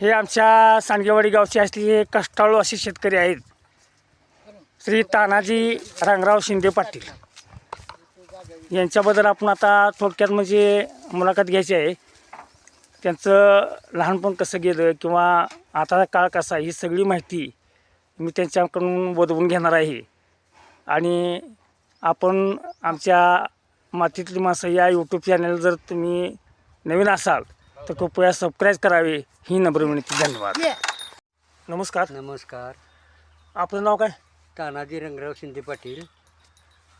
हे आमच्या सांगेवाडी गावचे असलेले कष्टाळू असे शेतकरी आहेत. श्री तानाजी रंगराव शिंदे पाटील. यांच्याबद्दल आपण आता थोडक्यात म्हणजे मुलाखत घ्यायची आहे. त्यांचं लहानपण कसं गेलं किंवा आताचा काळ कसा आहे ही सगळी माहिती मी त्यांच्याकडून बोधवून घेणार आहे. आणि आपण आमच्या मातीतली माणसं या यूट्यूब चॅनल जर तुम्ही नवीन असाल तर कृपया सबस्क्राईब करावे. ही नम्र विनंती. धन्यवाद. नमस्कार. नमस्कार. आपलं नाव काय? तानाजी रंगराव शिंदे पाटील.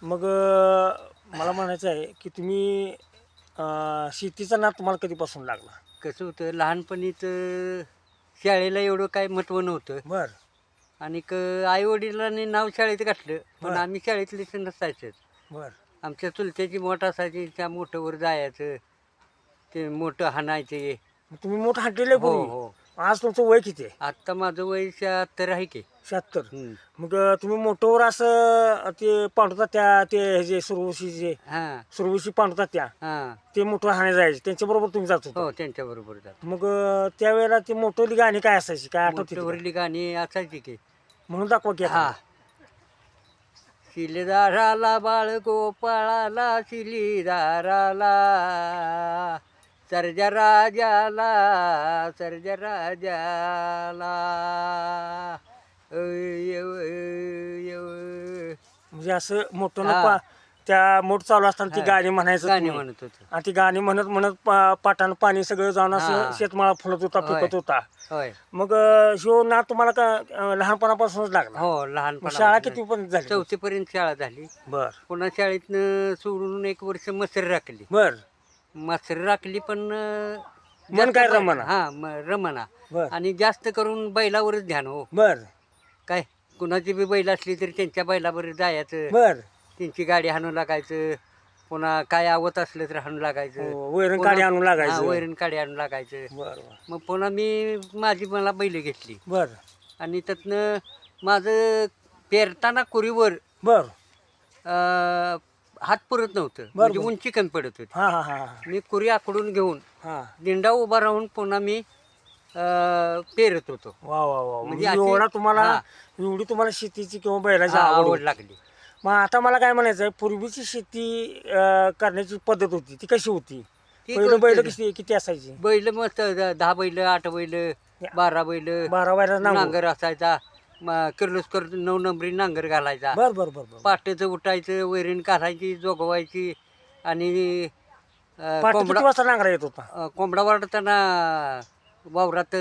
मग अं, मला म्हणायचं आहे की तुम्ही अं, शेतीचा नाद तुम्हाला कधीपासून लागला? कसं होतं लहानपणीच शाळेला एवढं काय महत्त्व नव्हतं. बर. आणि आई वडिलांनी नाव शाळेत घातलं पण. आम्ही शाळेतले नसायचंच. बर. आमच्या चुलत्याची मोठ असायची त्या मोठंवर जायचं ते मोठं हाणायचे. तुम्ही मोठं हाटलेलं हो हो. आज तुमचं वय किती आहे? आत्ता माझं वय शहात्तर आहे की. शहात्तर. मग तुम्ही मोठंवर असं ते पांडवतात त्या ते जे सुरवशी जे हां. सुरवशी पांडवतात त्या हां. ते मोठं हाणे जायचे. त्यांच्याबरोबर तुम्ही जात होता. हो त्यांच्याबरोबर जात मग त्यावेळेला ती मोठवली गाणी काय असायची? काय आठवते? का? मोठ्यावरली गाणी असायची की म्हणून दाखवा की हा. शिलेदाराला बाळ गोपाळाला शिलीदाराला सर्जा राजाला सर्जा राजाला. म्हणजे असं मोठं हा. त्या मोठ चालू असताना ती हा. गाणी म्हणायचं गाणी तुम्ही. म्हणत होतो. आणि ती गाणी म्हणत म्हणत पा- पाटानं पाणी सगळं जाऊन असं हा. शेतमाळा फुलत होता होय. पिकत होता. होय. मग अं, शिव ना तुम्हाला का अं, लहानपणापासूनच लागला? हो मग लहानपण शाळा किती पण झाली? चौथी पर्यंत शाळा झाली. बर. पुन्हा शाळेतनं सोडून एक वर्ष मसर राखली. बर. मसर राखली पण अं, मन जास्त काय बै- रमना? हा म- रमना. बर. आणि जास्त करून बैलावरच ध्यान हो. बर. काय? कुणाची बी बैल असली तरी त्यांच्या बैलावर जायचं. बर. त्यांची गाडी हाणून लागायचं. पुन्हा काय आवत असलं तर हाणून लागायचं. हो, वैरण काडी आणून हा, लागायचं. वैरण काडी आणून लागायचं. बर बर. मग पुन्हा मी माझी मला बैल घेतली. बर. आणि त्यातनं माझं पेरताना कुरीवर बर. अं, हात पुरत नव्हतं. म्हणजे. उंची कमी पडत होती. हा हा हा हा. मी कुरी आकडून घेऊन हा. दिंडा उभा राहून पुन्हा मी अं, पेरत होतो. वा वा वा. म्हणजे म्हणजे अशी- एवढा तुम्हाला हा. एवढी तुम्हाला शेतीची किंवा बैलाची आवड. लागली. मग आता मला काय म्हणायचं आहे पूर्वीची शेती अं, करण्याची पद्धत होती ती कशी होती? ती पहिलं बैल? कशी किती असायची? बैल मस्त द- दहा बैल आठ बैल बारा बैल बारा बारा नांगर. नांगर असायचा म- किर्लोस्कर नऊ नंबरी नांगर घालायचा. बर बर बर बर. पाट्याचं उठायचं वैरण काढायची जोगवायची आणि अं, पाठ कोंबडा किती वाजता नांगरा येत होता? अं, कोंबडा वाढताना वावरात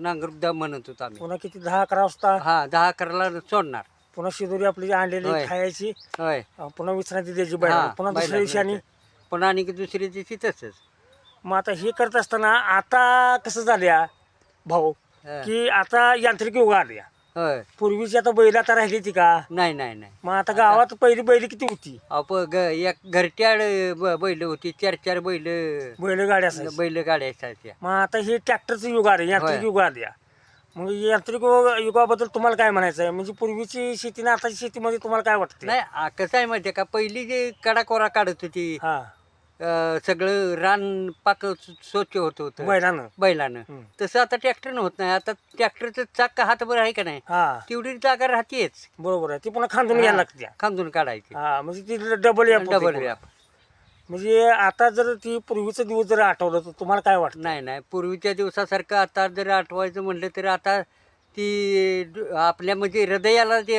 नांगर द म्हणत होतो आम्ही. पुन्हा किती दहा अकरा वाजता? हा दहा अकराला सोडणार. पुन्हा शिदोरी आपली जी आणलेली होय. खायची. होय. अं, पुन्हा विश्रांती द्यायची हा, बैलाला पुन्हा दुसऱ्या बैलाला दिवशी आणि. पुन्हा आणि दुसऱ्या दिवशी तसंच. मग आता हे करत असताना आता कसं झाल्या भाऊ? हा. की आता यांत्रिक युग आल्या होय. पूर्वीची आता बैल आता राहिली ती का? नाही नाही नाही. मग आता गावात पहिली बैल किती होती? अप ग एक घरट्याड बैल होती. चार चार बैल. बैलगाडी असायची बैल गाड्या असायच्या. मग आता हे ट्रॅक्टरचं युग आलं यांत्रिक होय. युग आल्या मग यांत्रिक युग- युगाबद्दल तुम्हाला काय म्हणायचं आहे? म्हणजे पूर्वीची शेती आणि आताची शेतीमध्ये तुम्हाला काय वाटतं नाही आ, कसं आहे माहिती आहे का? पहिली जे कडाकोरा काढत होती हा. अं, सगळं रान पाक स्वच्छ होत होतं. बैलानं. बैलानं. तसं आता ट्रॅक्टरनं होत नाही. आता ट्रॅक्टरचं चाक हातभर आहे का नाही? हा. तेवढी जागा राहतेच. बरोबर आहे. ती पुन्हा खांदून घ्यायला लागते. खांदून काढायची. हा म्हणजे ती डबल डबल व्याप. म्हणजे आता जर ती पूर्वीचं दिवस जर आठवलं तर तुम्हाला काय वाटतं? नाही नाही. पूर्वीच्या दिवसासारखं आता जर आठवायचं म्हणलं तर आता ती ड- आपल्या म्हणजे हृदयाला ते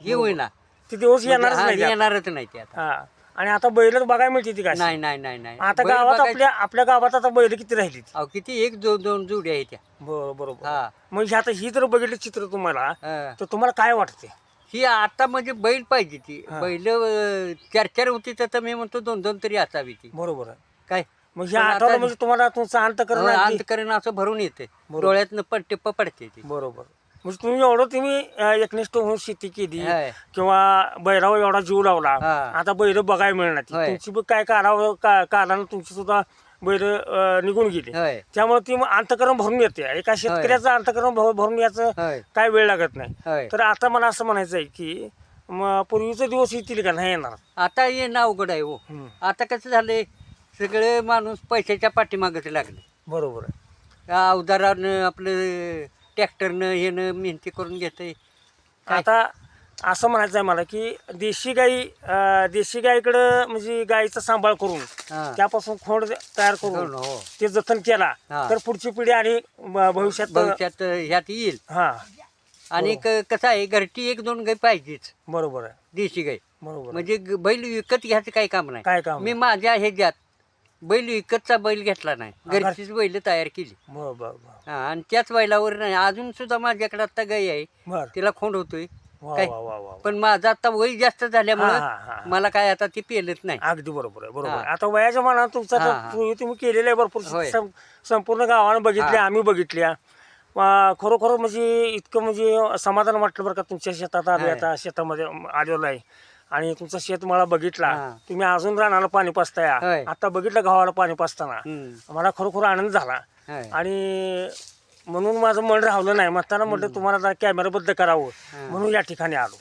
हे होईना. ते दिवस म्हणजे येणारच हा, नाही ते आता. येणारच नाही ते आता हा. आणि आता बैल बघायला मिळते ती काय नाही नाही नाही नाही. आता बैल गावात बघायचं- आपल्या आपल्या गावात आता बैल किती राहिली अहो किती? एक दोन दोन जोडी आहे त्या. बरोबर बरोबर हा. म्हणजे आता ही जर बघितलं चित्र तुम्हाला हा. तर तुम्हाला काय वाटते ही आता म्हणजे बैल पाहिजे ती. बैल चार चार होती तर मी म्हणतो दोन दोन तरी असावी ती बरोबर आहे काय म्हणजे पण आठवलं आता- म्हणजे तुम्हाला तुमचं अंत अं, करणं अंतकरण असं भरून येते बरोबर. डोळ्यातनं पट्टे पडते ती बरोबर म्हणजे तुम्ही एवढं तुम्ही अं, एकनिष्ठ होऊन शेती केली होय. किंवा बैलावर एवढा जीव लावला हा. आता बैल बघायला मिळणार ती. होय. तुमची बी काय कारण तुमची सुद्धा बैल निघून गेली. होय. त्यामुळे ती मग अंतकरण भरून येते. एका शेतकऱ्याचं अंतकरण भर- भरून याचं होय. काय वेळ लागत नाही. तर आता मला असं म्हणायचं आहे की पूर्वीचे दिवस येतील का? नाही येणार. आता येणं अवघड आहे हो. हम्म. आता कसं झालंय सगळे माणूस पैशाच्या पाठीमागच लागले. बरोबर आहे. अवजारानं आपलं ट्रॅक्टरनं हेनं मेहनती करून घेतंय. काय? आता असं म्हणायचं आहे मला की देशी गाई अं, देशी गाईकडं म्हणजे गाईचा सांभाळ करून हा. त्यापासून खोड तयार करून हो. ते जतन केला हा. तर पुढची पिढी आणि ब- भविष्यात भविष्यात ह्यात येईल. हा. आणि क- कसं आहे घरची एक दोन गाय पाहिजेच. बरोबर आहे. देशी गाय बरोबर आहे. म्हणजे ग- बैल विकत घ्यायचं काही काम नाही. काय काम मी. माझ्या ह्याच्यात बैल विकतचा बैल घेतला नाही. घर- घरचीच बैल तयार केली. हा, आणि त्याच बैलावर नाही. अजून सुद्धा माझ्याकडे आता गाय आहे. बरं. तिला खोंड होतोय. काय? वा वा वा पण माझं आता वय जास्त हा, हा, झाल्यामुळं. मला काय आता ती पेलत नाही अगदी बरोबर आहे बरोबर. आहे आता वयाच्या मनात तुमचा तर हा. तुम्ही केलेलं आहे भरपूर होय. सं- संपूर्ण गावानं बघितल्या. आम्ही बघितल्या वा, खरोखर म्हणजे इतकं म्हणजे समाधान वाटलं बरं का तुमच्या शेतात आलो होय. आता शेतामध्ये आलेलो आहे आणि तुमचा शेतमाळा बघितला हा. तुम्ही अजून रानाला पाणी पाचताय होय. आता बघितलं गावाला पाणी पाचताना हम्म. मला खरोखर आनंद झाला होय. आणि म्हणून माझं मन राहलं नाही. म्हणताना म्हटलं तुम्हाला जरा कॅमेराबद्द करावं. म्हणून या ठिकाणी आलो.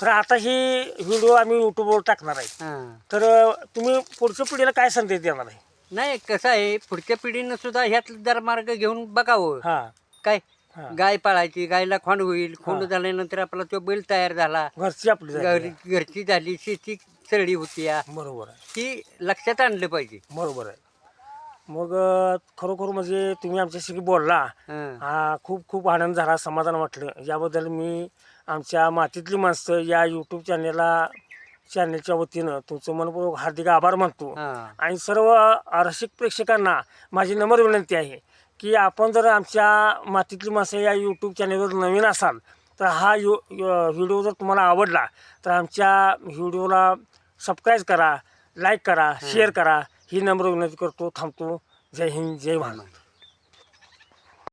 तर आता ही व्हिडिओ आम्ही युट्यूबवर टाकणार आहे. हा. तर तुम्ही पुढच्या पिढीला काय संदेश देणार आहे? नाही कसं आहे पुढच्या पिढीनं सुद्धा ह्यात जरा मार्ग घेऊन बघावं. हा. काय? हा. गाय पाळायची गायला खोंड होईल. खोंड. झाल्यानंतर आपला तो बैल तयार झाला. घरची आपली जागा घरी आहे. घरची झाली. शेती सरळी होती. या बरोबर आहे. ती लक्षात आणलं पाहिजे. बरोबर आहे. मग खरोखर म्हणजे तुम्ही आमच्याशी बोलला. हं. हा खूप खूप आनंद झाला समाधान वाटलं. याबद्दल मी आमच्या मातीतली माणसं या यूट्यूब चॅनेलला चॅनेलच्या वतीनं तुमचं मनपूर्वक हार्दिक आभार मानतो. हं. आणि सर्व रसिक प्रेक्षकांना माझी नम्र विनंती आहे की आपण जर आमच्या मातीतली माणसं या यूट्यूब चॅनेलवर नवीन असाल तर हा यू व्हिडिओ जर तुम्हाला आवडला तर आमच्या व्हिडिओला सबस्क्राईब करा लाईक करा शेअर करा. ही नम्र विनंती करतो थांबतो. जय हिंद जय महाराष्ट्र.